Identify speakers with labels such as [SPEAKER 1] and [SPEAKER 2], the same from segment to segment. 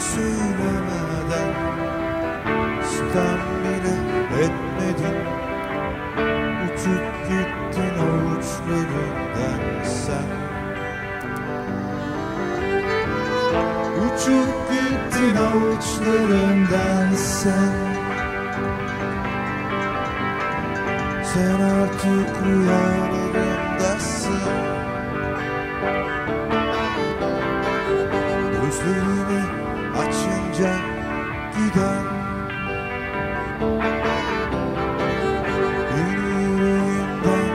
[SPEAKER 1] söylemeden Sitem bile etmedin. Uçup gittin avuçlarından sen. Uçup gittin avuçlarından sen. Sen artık rüyalarımdasın. Gözlerini açınca giden. Beni yüreğimden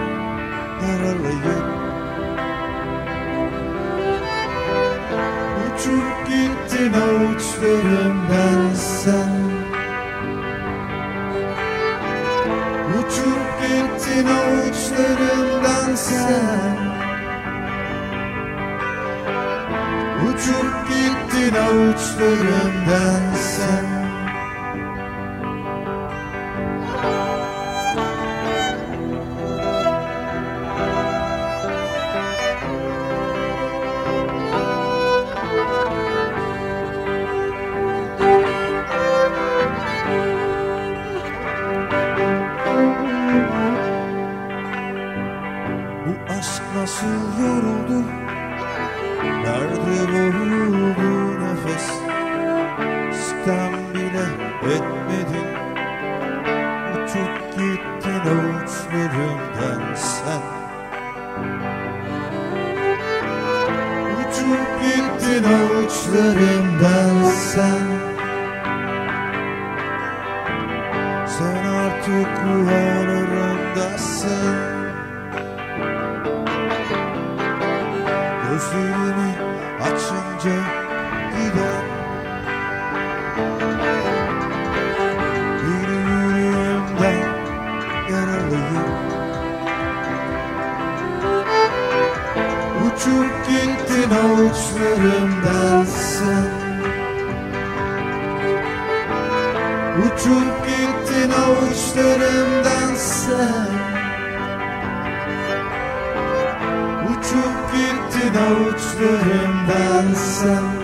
[SPEAKER 1] yaralayıp Uçup gittin avuçlarımdan sen. Uçup gittin avuçlarımdan sen Uçup gittin avuçlarımdan sen. Bu aşk nasıl yoruldu? Nerede Uçup gittin avuçlarımdan sen. Uçup gittin avuçlarımdan sen. Sen artık rüyalarımdasın Gözlerimi açınca giden Uçup gittin avuçlarımdan sen. Uçup gittin avuçlarımdan sen. Uçup gittin avuçlarımdan sen